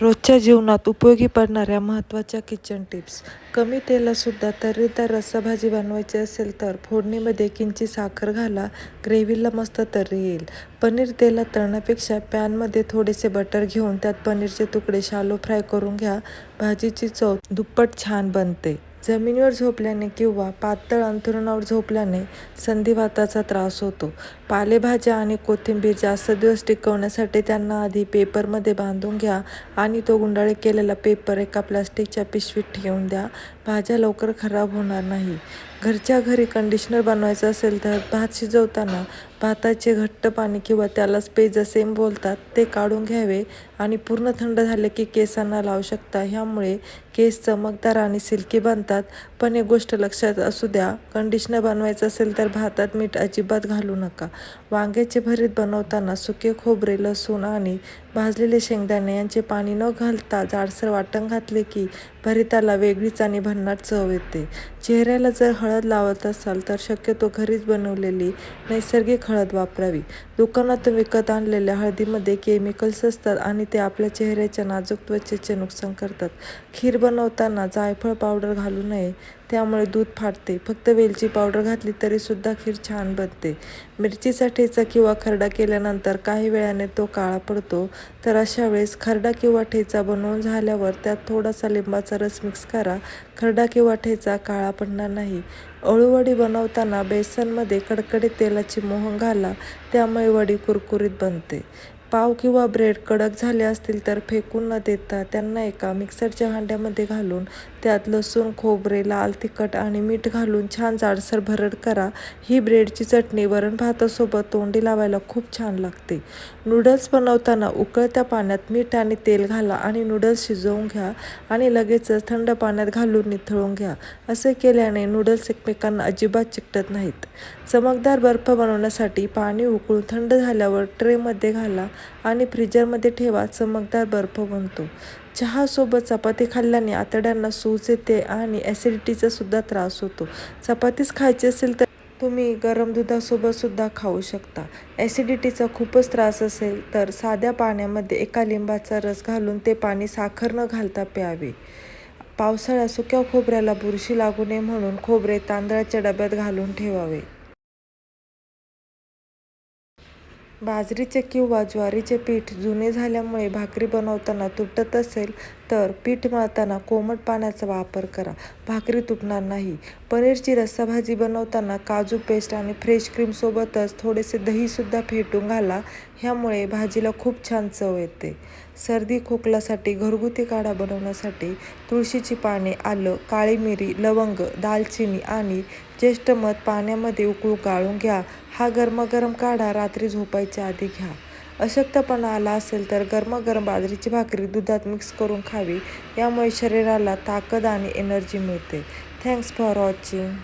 रोजच्या जीवनात उपयोगी पडणाऱ्या महत्त्वाच्या किचन टिप्स कमी तेलातसुद्धा तर्रीदार रस्साभाजी बनवायची असेल तर फोडणीमध्ये किंची साखर घाला ग्रेव्हीला मस्त तर्री येईल. पनीर तेलात तळण्यापेक्षा पॅनमध्ये थोडेसे बटर घेऊन त्यात पनीरचे तुकडे शालो फ्राय करून घ्या. भाजीची चव दुप्पट छान बनते. जमिनीवर झोपल्याने किंवा पातळ अंथरुणावर झोपल्याने संधिवाताचा त्रास होतो. पालेभाज्या आणि कोथिंबीर जास्त दिवस टिकवण्यासाठी त्यांना आधी पेपरमध्ये बांधून घ्या आणि तो गुंडाळी केलेला पेपर एका प्लास्टिकच्या पिशवीत ठेवून द्या. भाज्या लवकर खराब होणार नाही. घरच्या घरी कंडिशनर बनवायचं असेल तर भात शिजवताना भाताचे घट्ट पाणी किंवा त्याला स्पेज असे बोलतात ते काढून घ्यावे आणि पूर्ण थंड झाले की केसांना लावू शकता. ह्यामुळे केस चमकदार आणि सिल्की बनतात. पण एक गोष्ट लक्षात असू द्या कंडिशनर बनवायचं असेल तर भातात मीठ अजिबात घालू नका. वांग्याचे भरीत बनवताना सुके खोबरे लसूण आणि भाजलेले शेंगदाणे यांचे पाणी न घालता जाडसर वाटण घातले की भरिताला वेगळीच आणि भन्नाट चव येते. चेहऱ्याला जर हळद लावत असाल तर शक्यतो घरीच बनवलेली नैसर्गिक हळद वापरावी. दुकानातून विकत आणलेल्या हळदीमध्ये केमिकल्स असतात आणि ते आपल्या चेहऱ्याच्या नाजूक त्वचेचे नुकसान करतात. खीर बनवताना जायफळ पावडर घालू नये त्यामुळे दूध फाटते फक्त वेलची पावडर घातली तरीसुद्धा खीर छान बनते. मिरचीचा ठेचा किंवा खरडा केल्यानंतर काही वेळाने तो काळा पडतो. तर अशा वेळेस खरडा किंवा ठेचा बनवून झाल्यावर त्यात थोडासा लिंबाचा रस मिक्स करा. खरडा किंवा ठेचा काळा पडणार नाही. अळूवडी बनवताना बेसनमध्ये कडकडीत तेलाची मोहन घाला. त्यामुळे वडी कुरकुरीत बनते. पाव किंवा ब्रेड कडक झाले असतील तर फेकून न देता त्यांना एका मिक्सरच्या भांड्यामध्ये घालून त्यात लसूण खोबरे लाल तिखट आणि मीठ घालून छान जाडसर भरड करा. ही ब्रेडची चटणी वरण भातासोबत तोंडी लावायला खूप छान लागते. नूडल्स बनवताना उकळत्या पाण्यात मीठ आणि तेल घाला आणि नूडल्स शिजवून घ्या आणि लगेचच थंड पाण्यात घालून निथळून घ्या. असे केल्याने नूडल्स एकमेकांना अजिबात चिकटत नाहीत. चमकदार बर्फ बनवण्यासाठी पाणी उकळून थंड झाल्यावर ट्रेमध्ये घाला. आणि फ्रीजरमध्ये ठेवा चमकदार बर्फ बनतो. चहासोबत चपाती खाल्ल्याने आतड्यांना सूज येते आणि ॲसिडिटीचा सुद्धा त्रास होतो. चपातीच खायची असेल तर तुम्ही गरम दुधासोबत सुद्धा खाऊ शकता. ॲसिडिटीचा खूपच त्रास असेल तर साध्या पाण्यामध्ये एका लिंबाचा रस घालून ते पाणी साखर न घालता प्यावे. पावसाळ्यात सुक्या खोबऱ्याला बुरशी लागू नये म्हणून खोबरे तांदळाच्या डब्यात घालून ठेवावे. बाजरीचे किंवा ज्वारीचे पीठ जुने झाल्यामुळे भाकरी बनवताना तुटत असेल तर पीठ मळताना कोमट पाण्याचा वापर करा. भाकरी तुटणार नाही. पनीरची रस्साभाजी बनवताना काजू पेस्ट आणि फ्रेश क्रीमसोबतच थोडेसे दहीसुद्धा फेटून घाला. ह्यामुळे भाजीला खूप छान चव येते. सर्दी खोकल्यासाठी घरगुती काढा बनवण्यासाठी तुळशीची पाने आलं काळी मिरी लवंग दालचिनी आणि ज्येष्ठ मध पाण्यामध्ये उकळू गाळून घ्या. हा गरमागरम काढा रात्री झोपायच्या आधी घ्या. अशक्तपणा आला असेल तर गरमागरम बाजरीची भाकरी दुधात मिक्स करून खावी. यामुळे शरीराला ताकद आणि एनर्जी मिळते. Thanks for watching